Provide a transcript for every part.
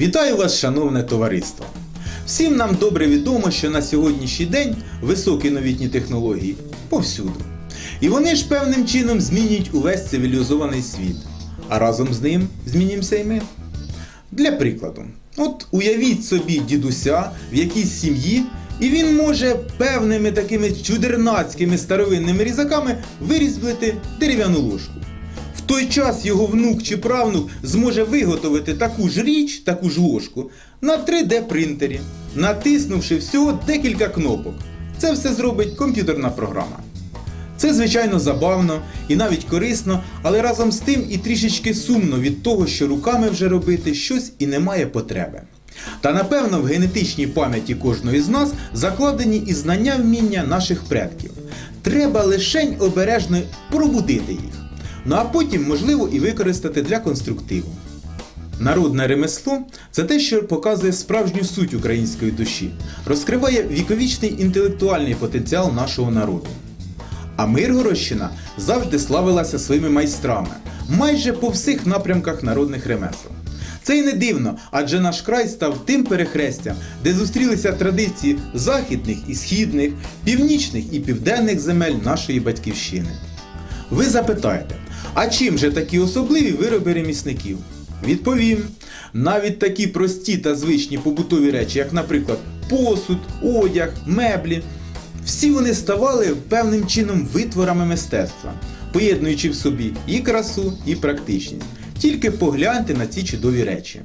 Вітаю вас, шановне товариство! Всім нам добре відомо, що на сьогоднішній день високі новітні технології повсюду. І вони ж певним чином змінюють увесь цивілізований світ. А разом з ним змінимося і ми. Для прикладу, от уявіть собі дідуся в якійсь сім'ї, і він може певними такими чудернацькими старовинними різаками вирізблити дерев'яну ложку. Той час його внук чи правнук зможе виготовити таку ж річ, таку ж ложку на 3D принтері, натиснувши всього декілька кнопок. Це все зробить комп'ютерна програма. Це, звичайно, забавно і навіть корисно, але разом з тим і трішечки сумно від того, що руками вже робити щось і немає потреби. Та напевно в генетичній пам'яті кожної з нас закладені і знання вміння наших предків. Треба лишень обережно пробудити їх. Ну а потім, можливо, і використати для конструктиву. Народне ремесло це те, що показує справжню суть української душі, розкриває віковічний інтелектуальний потенціал нашого народу. А Миргородщина завжди славилася своїми майстрами, майже по всіх напрямках народних ремесел. Це й не дивно, адже наш край став тим перехрестям, де зустрілися традиції західних і східних, північних і південних земель нашої батьківщини. Ви запитаєте, а чим же такі особливі вироби ремісників? Відповім, навіть такі прості та звичні побутові речі, як, наприклад, посуд, одяг, меблі, всі вони ставали певним чином витворами мистецтва, поєднуючи в собі і красу, і практичність. Тільки погляньте на ці чудові речі.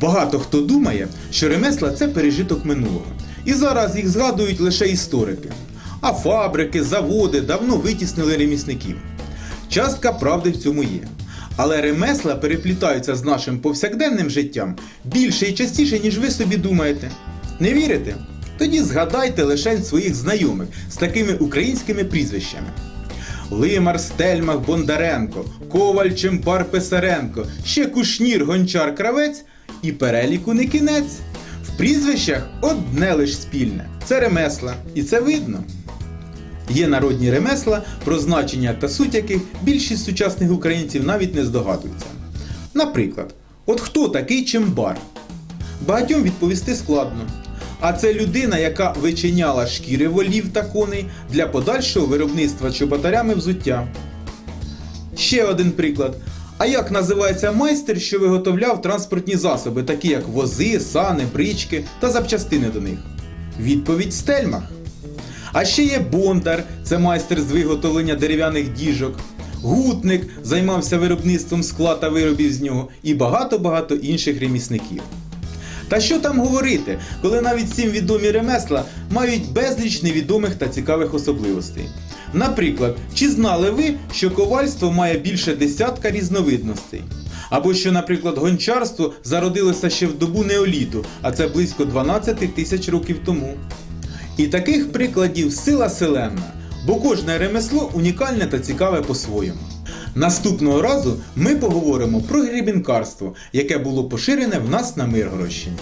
Багато хто думає, що ремесла це пережиток минулого, і зараз їх згадують лише історики. А фабрики, заводи давно витіснили ремісників. Частка правди в цьому є. Але ремесла переплітаються з нашим повсякденним життям більше і частіше, ніж ви собі думаєте. Не вірите? Тоді згадайте лише своїх знайомих з такими українськими прізвищами. Лимар Стельмах Бондаренко, Коваль Чемпар Писаренко, ще Кушнір Гончар Кравець і переліку не кінець. В прізвищах одне лиш спільне це ремесла, і це видно. Є народні ремесла, про значення та суть яких більшість сучасних українців навіть не здогадуються. Наприклад, от хто такий чембар? Багатьом відповісти складно. А це людина, яка вичиняла шкіри волів та коней для подальшого виробництва чоботарями взуття. Ще один приклад. А як називається майстер, що виготовляв транспортні засоби, такі як вози, сани, брички та запчастини до них? Відповідь Стельмах. А ще є Бондар, це майстер з виготовлення дерев'яних діжок. Гутник займався виробництвом скла та виробів з нього, і багато-багато інших ремісників. Та що там говорити, коли навіть цим відомі ремесла мають безліч невідомих та цікавих особливостей. Наприклад, чи знали ви, що ковальство має більше десятка різновидностей? Або що, наприклад, гончарство зародилося ще в добу неоліту, а це близько 12 тисяч років тому. І таких прикладів сила селена, бо кожне ремесло унікальне та цікаве по-своєму. Наступного разу ми поговоримо про грібінкарство, яке було поширене в нас на Миргородщині.